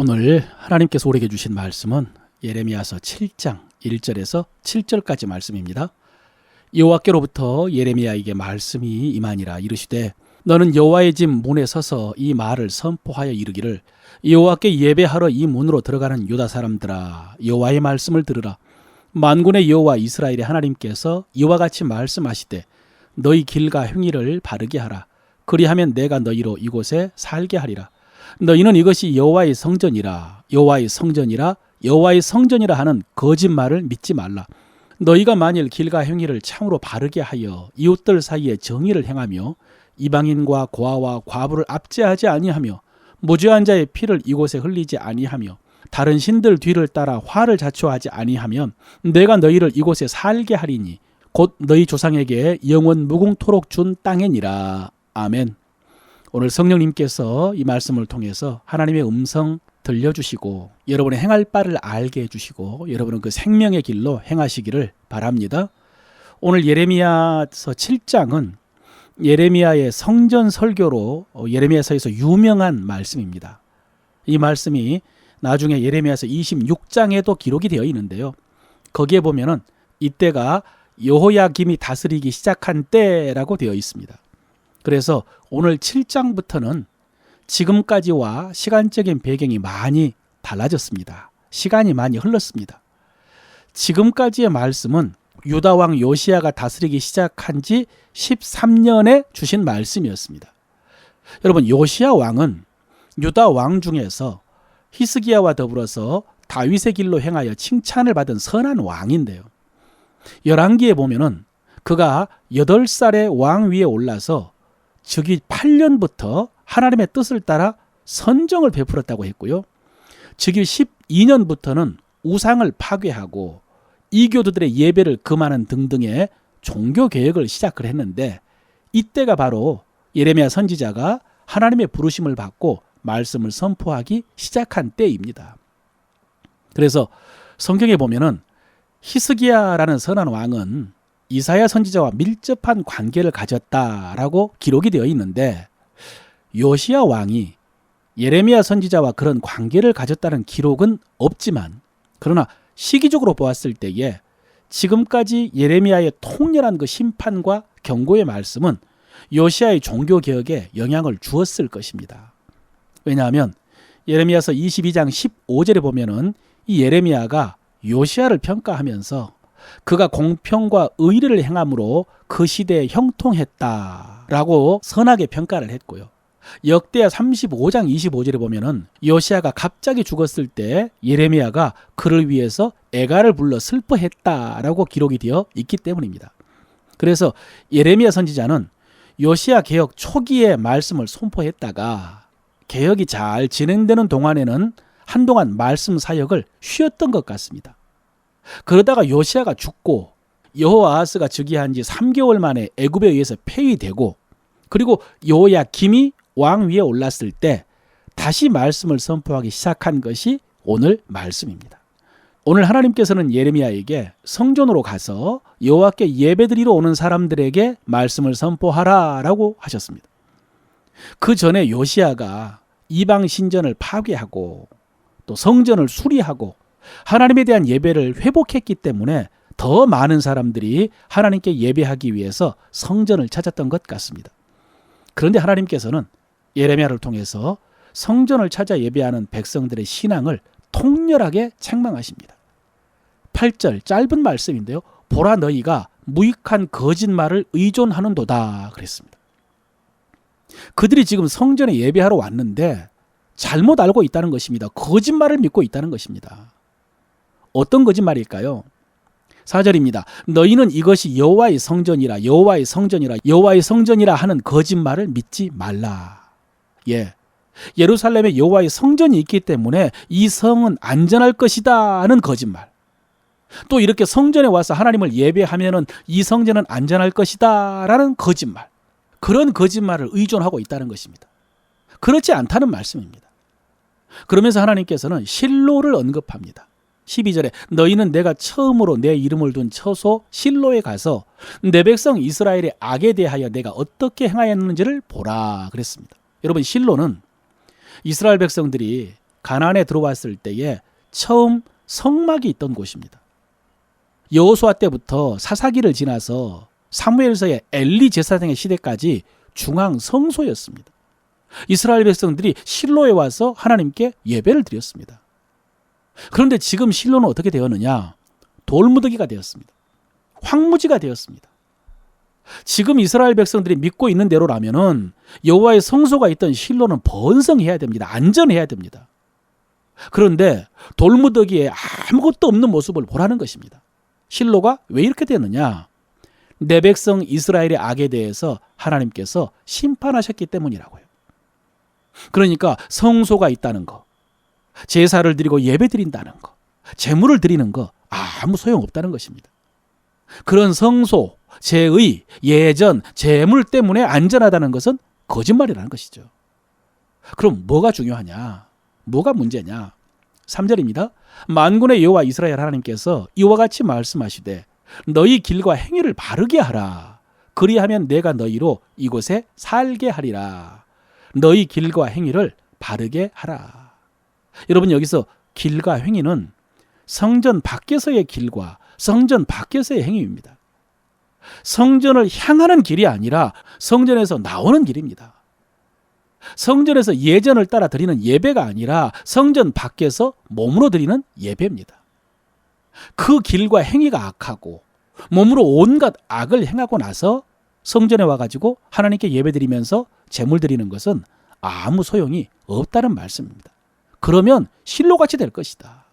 오늘 하나님께서 우리에게 주신 말씀은 예레미야서 7장 1절에서 7절까지 말씀입니다. 여호와께로부터 예레미야에게 말씀이 임하니라 이르시되 너는 여호와의 집 문에 서서 이 말을 선포하여 이르기를 여호와께 예배하러 이 문으로 들어가는 유다 사람들아 여호와의 말씀을 들으라. 만군의 여호와 이스라엘의 하나님께서 이와 같이 말씀하시되 너희 길과 행위를 바르게 하라. 그리하면 내가 너희로 이곳에 살게 하리라 너희는 이것이 여호와의 성전이라 여호와의 성전이라 여호와의 성전이라 하는 거짓말을 믿지 말라 너희가 만일 길과 행위를 참으로 바르게 하여 이웃들 사이에 정의를 행하며 이방인과 고아와 과부를 압제하지 아니하며 무죄한 자의 피를 이곳에 흘리지 아니하며 다른 신들 뒤를 따라 화를 자초하지 아니하면 내가 너희를 이곳에 살게 하리니 곧 너희 조상에게 영원 무궁토록 준 땅이니라 아멘. 오늘 성령님께서 이 말씀을 통해서 하나님의 음성 들려주시고 여러분의 행할 바를 알게 해주시고 여러분은 그 생명의 길로 행하시기를 바랍니다. 오늘 예레미야서 7장은 예레미야의 성전 설교로 어, 예레미야서에서 유명한 말씀입니다. 이 말씀이 나중에 예레미야서 26장에도 기록이 되어 있는데요. 거기에 보면은 이때가 여호야김이 다스리기 시작한 때라고 되어 있습니다. 그래서 오늘 7장부터는 지금까지와 시간적인 배경이 많이 달라졌습니다. 시간이 많이 흘렀습니다. 지금까지의 말씀은 유다 왕 요시아가 다스리기 시작한 지 13년에 주신 말씀이었습니다. 여러분 요시아 왕은 유다 왕 중에서 히스기야와 더불어서 다윗의 길로 행하여 칭찬을 받은 선한 왕인데요. 열왕기에 보면은 그가 8살에 왕 위에 올라서 즉위 8년부터 하나님의 뜻을 따라 선정을 베풀었다고 했고요. 즉위 12년부터는 우상을 파괴하고 이교도들의 예배를 금하는 등등의 종교 개혁을 시작을 했는데 이때가 바로 예레미야 선지자가 하나님의 부르심을 받고 말씀을 선포하기 시작한 때입니다. 그래서 성경에 보면은 히스기야라는 선한 왕은 이사야 선지자와 밀접한 관계를 가졌다라고 기록이 되어 있는데 요시야 왕이 예레미야 선지자와 그런 관계를 가졌다는 기록은 없지만 그러나 시기적으로 보았을 때에 지금까지 예레미야의 통렬한 그 심판과 경고의 말씀은 요시야의 종교 개혁에 영향을 주었을 것입니다. 왜냐하면 예레미야서 22장 15절에 보면은 이 예레미야가 요시야를 평가하면서 그가 공평과 의리를 행함으로 그 시대에 형통했다라고 선하게 평가를 했고요. 역대하 35장 25절에 보면은 요시아가 갑자기 죽었을 때 예레미야가 그를 위해서 애가를 불러 슬퍼했다라고 기록이 되어 있기 때문입니다. 그래서 예레미야 선지자는 요시아 개혁 초기에 말씀을 선포했다가 개혁이 잘 진행되는 동안에는 한동안 말씀 사역을 쉬었던 것 같습니다. 그러다가 요시아가 죽고 여호아하스가 즉위한 지 3개월 만에 애굽에 의해서 폐위되고 그리고 여호야 김이 왕 위에 올랐을 때 다시 말씀을 선포하기 시작한 것이 오늘 말씀입니다. 오늘 하나님께서는 예레미야에게 성전으로 가서 여호와께 예배드리러 오는 사람들에게 말씀을 선포하라라고 하셨습니다. 그 전에 요시아가 이방 신전을 파괴하고 또 성전을 수리하고 하나님에 대한 예배를 회복했기 때문에 더 많은 사람들이 하나님께 예배하기 위해서 성전을 찾았던 것 같습니다. 그런데 하나님께서는 예레미야를 통해서 성전을 찾아 예배하는 백성들의 신앙을 통렬하게 책망하십니다. 8절 짧은 말씀인데요. 보라 너희가 무익한 거짓말을 의존하는도다 그랬습니다. 그들이 지금 성전에 예배하러 왔는데 잘못 알고 있다는 것입니다. 거짓말을 믿고 있다는 것입니다. 어떤 거짓말일까요? 4절입니다. 너희는 이것이 여호와의 성전이라 여호와의 성전이라 여호와의 성전이라 하는 거짓말을 믿지 말라. 예. 예루살렘에 여호와의 성전이 있기 때문에 이 성은 안전할 것이다 하는 거짓말. 또 이렇게 성전에 와서 하나님을 예배하면은 이 성전은 안전할 것이다라는 거짓말. 그런 거짓말을 의존하고 있다는 것입니다. 그렇지 않다는 말씀입니다. 그러면서 하나님께서는 실로를 언급합니다. 12절에 너희는 내가 처음으로 내 이름을 둔 처소 실로에 가서 내 백성 이스라엘의 악에 대하여 내가 어떻게 행하였는지를 보라 그랬습니다. 여러분 실로는 이스라엘 백성들이 가나안에 들어왔을 때에 처음 성막이 있던 곳입니다. 여호수아 때부터 사사기를 지나서 사무엘서의 엘리 제사장의 시대까지 중앙 성소였습니다. 이스라엘 백성들이 실로에 와서 하나님께 예배를 드렸습니다. 그런데 지금 실로는 어떻게 되었느냐? 돌무더기가 되었습니다. 황무지가 되었습니다. 지금 이스라엘 백성들이 믿고 있는 대로라면은 여호와의 성소가 있던 실로는 번성해야 됩니다. 안전해야 됩니다. 그런데 돌무더기에 아무것도 없는 모습을 보라는 것입니다. 실로가 왜 이렇게 되느냐? 내 백성 이스라엘의 악에 대해서 하나님께서 심판하셨기 때문이라고요. 그러니까 성소가 있다는 거, 제사를 드리고 예배 드린다는 거, 제물을 드리는 거 아무 소용 없다는 것입니다. 그런 성소, 제의, 예전, 제물 때문에 안전하다는 것은 거짓말이라는 것이죠. 그럼 뭐가 중요하냐? 뭐가 문제냐? 3절입니다. 만군의 여호와 이스라엘 하나님께서 이와 같이 말씀하시되 너희 길과 행위를 바르게 하라. 그리하면 내가 너희로 이곳에 살게 하리라. 너희 길과 행위를 바르게 하라. 여러분 여기서 길과 행위는 성전 밖에서의 길과 성전 밖에서의 행위입니다. 성전을 향하는 길이 아니라 성전에서 나오는 길입니다. 성전에서 예전을 따라 드리는 예배가 아니라 성전 밖에서 몸으로 드리는 예배입니다. 그 길과 행위가 악하고 몸으로 온갖 악을 행하고 나서 성전에 와가지고 하나님께 예배드리면서 제물 드리는 것은 아무 소용이 없다는 말씀입니다. 그러면 실로같이 될 것이다.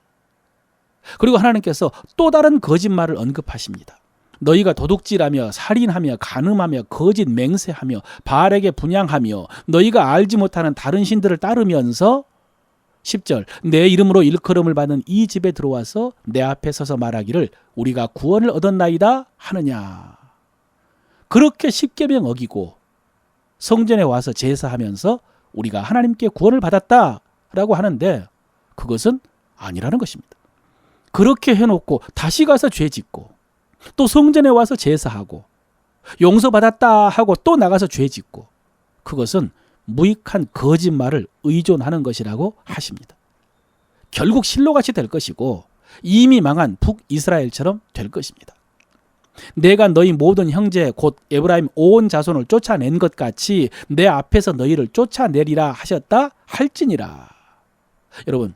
그리고 하나님께서 또 다른 거짓말을 언급하십니다. 너희가 도둑질하며 살인하며 간음하며 거짓 맹세하며 바알에게 분양하며 너희가 알지 못하는 다른 신들을 따르면서 10절 내 이름으로 일컬음을 받는 이 집에 들어와서 내 앞에 서서 말하기를 우리가 구원을 얻었나이다 하느냐 그렇게 십계명 어기고 성전에 와서 제사하면서 우리가 하나님께 구원을 받았다 라고 하는데 그것은 아니라는 것입니다. 그렇게 해놓고 다시 가서 죄 짓고 또 성전에 와서 제사하고 용서받았다 하고 또 나가서 죄 짓고 그것은 무익한 거짓말을 의존하는 것이라고 하십니다. 결국 실로같이 될 것이고 이미 망한 북이스라엘처럼 될 것입니다. 내가 너희 모든 형제 곧 에브라임 온 자손을 쫓아낸 것 같이 내 앞에서 너희를 쫓아내리라 하셨다 할지니라. 여러분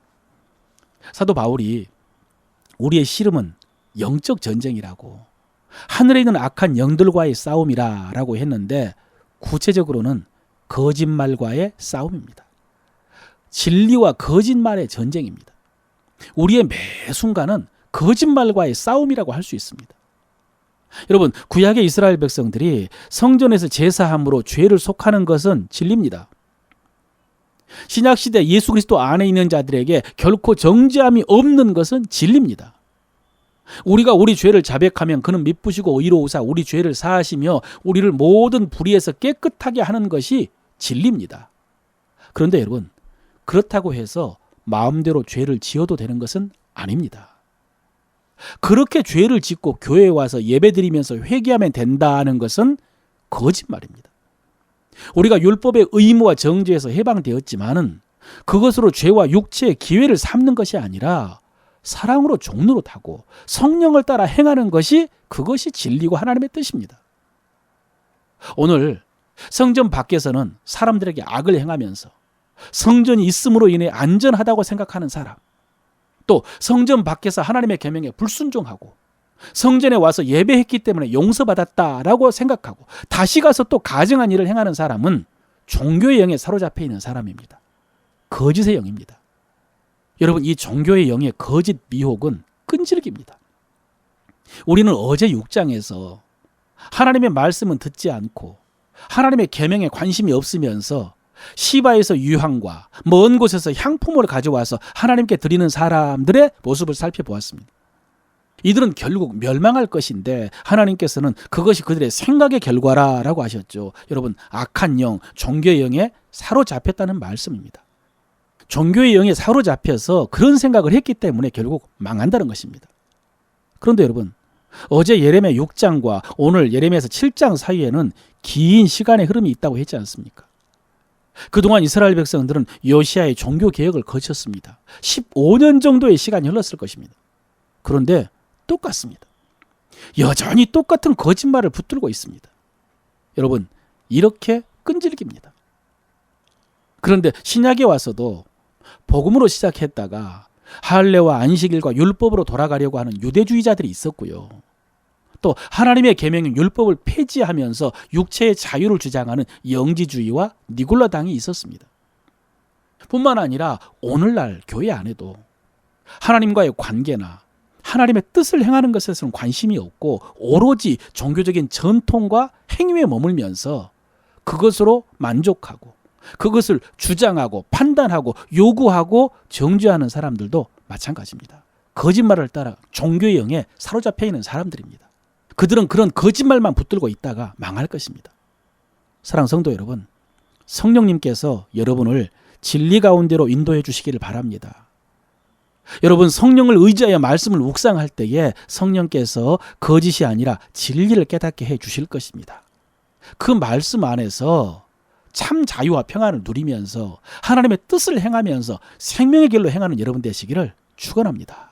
사도 바울이 우리의 씨름은 영적 전쟁이라고 하늘에 있는 악한 영들과의 싸움이라라고 했는데 구체적으로는 거짓말과의 싸움입니다. 진리와 거짓말의 전쟁입니다. 우리의 매 순간은 거짓말과의 싸움이라고 할 수 있습니다. 여러분, 구약의 이스라엘 백성들이 성전에서 제사함으로 죄를 속하는 것은 진리입니다. 신약 시대 예수 그리스도 안에 있는 자들에게 결코 정죄함이 없는 것은 진리입니다. 우리가 우리 죄를 자백하면 그는 미쁘시고 의로우사 우리 죄를 사하시며 우리를 모든 불의에서 깨끗하게 하는 것이 진리입니다. 그런데 여러분, 그렇다고 해서 마음대로 죄를 지어도 되는 것은 아닙니다. 그렇게 죄를 짓고 교회에 와서 예배드리면서 회개하면 된다는 것은 거짓말입니다. 우리가 율법의 의무와 정죄에서 해방되었지만은 그것으로 죄와 육체의 기회를 삼는 것이 아니라 사랑으로 타고 성령을 따라 행하는 것이 그것이 진리고 하나님의 뜻입니다. 오늘 성전 밖에서는 사람들에게 악을 행하면서 성전이 있음으로 인해 안전하다고 생각하는 사람, 또 성전 밖에서 하나님의 계명에 불순종하고 성전에 와서 예배했기 때문에 용서받았다라고 생각하고 다시 가서 또 가증한 일을 행하는 사람은 종교의 영에 사로잡혀 있는 사람입니다. 거짓의 영입니다. 여러분 이 종교의 영의 거짓 미혹은 끈질깁니다. 우리는 어제 6장에서 하나님의 말씀은 듣지 않고 하나님의 계명에 관심이 없으면서 시바에서 유황과 먼 곳에서 향품을 가져와서 하나님께 드리는 사람들의 모습을 살펴보았습니다. 이들은 결국 멸망할 것인데 하나님께서는 그것이 그들의 생각의 결과라라고 하셨죠. 여러분 악한 영, 종교의 영에 사로잡혔다는 말씀입니다. 종교의 영에 사로잡혀서 그런 생각을 했기 때문에 결국 망한다는 것입니다. 그런데 여러분 어제 예레미야 6장과 오늘 예레미야서 7장 사이에는 긴 시간의 흐름이 있다고 했지 않습니까? 그동안 이스라엘 백성들은 요시아의 종교 개혁을 거쳤습니다. 15년 정도의 시간이 흘렀을 것입니다. 그런데 똑같습니다. 여전히 똑같은 거짓말을 붙들고 있습니다. 여러분, 이렇게 끈질깁니다. 그런데 신약에 와서도 복음으로 시작했다가 할례와 안식일과 율법으로 돌아가려고 하는 유대주의자들이 있었고요. 또 하나님의 계명인 율법을 폐지하면서 육체의 자유를 주장하는 영지주의와 니골라당이 있었습니다. 뿐만 아니라 오늘날 교회 안에도 하나님과의 관계나 하나님의 뜻을 행하는 것에서는 관심이 없고 오로지 종교적인 전통과 행위에 머물면서 그것으로 만족하고 그것을 주장하고 판단하고 요구하고 정죄하는 사람들도 마찬가지입니다. 거짓말을 따라 종교의 영에 사로잡혀 있는 사람들입니다. 그들은 그런 거짓말만 붙들고 있다가 망할 것입니다. 사랑 성도 여러분, 성령님께서 여러분을 진리 가운데로 인도해 주시기를 바랍니다. 여러분 성령을 의지하여 말씀을 묵상할 때에 성령께서 거짓이 아니라 진리를 깨닫게 해 주실 것입니다. 그 말씀 안에서 참 자유와 평안을 누리면서 하나님의 뜻을 행하면서 생명의 길로 행하는 여러분 되시기를 축원합니다.